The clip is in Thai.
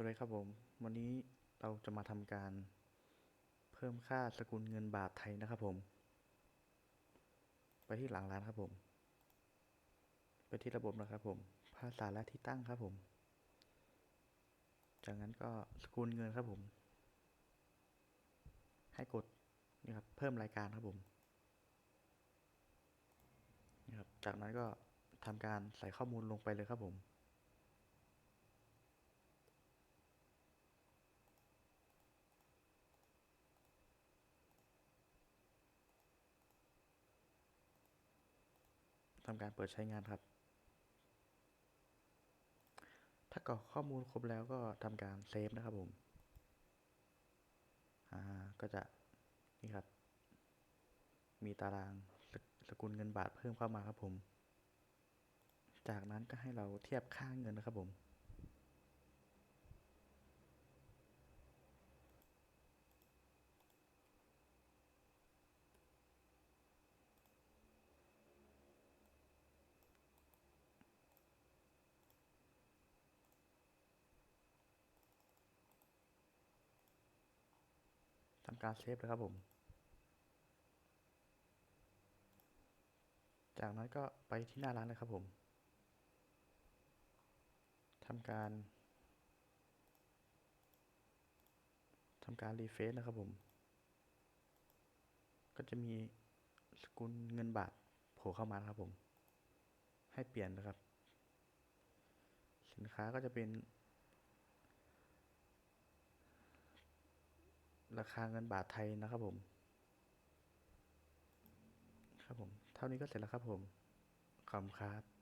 สวัสดีครับผม วันนี้เราจะมาทำการเพิ่มค่าสกุลเงินบาทไทยนะครับผม ไปที่หลังร้านครับผม ไปที่ระบบนะครับผม ภาษาและที่ตั้งครับผม จากนั้นก็สกุลเงินครับผม ให้กดนี่ครับเพิ่มรายการครับผมนี่ครับจากนั้นก็ทำการใส่ข้อมูลลงไปเลยครับผม ทำการเปิดใช้งานครับ ถ้ากรอกข้อมูลครบแล้วก็ทำการเซฟนะครับผม อ่า ก็จะ นี่ครับ มีตารางสกสกุลเงินบาทเพิ่มเข้ามาครับผม จากนั้นก็ให้เราเทียบค่าเงินนะครับผมำการเซฟเลยครับผม จากนั้นก็ไปที่หน้าร้านเลยครับผมทำการทำการรีเฟซนะครับผม ก็จะมีสกุลเงินบาทโผล่เข้ามาครับผม ให้เปลี่ยนนะครับ สินค้าก็จะเป็น ราคาเงินบาทไทยนะครับผม ครับผม เท่านี้ก็เสร็จแล้วครับผม ขอบคุณครับ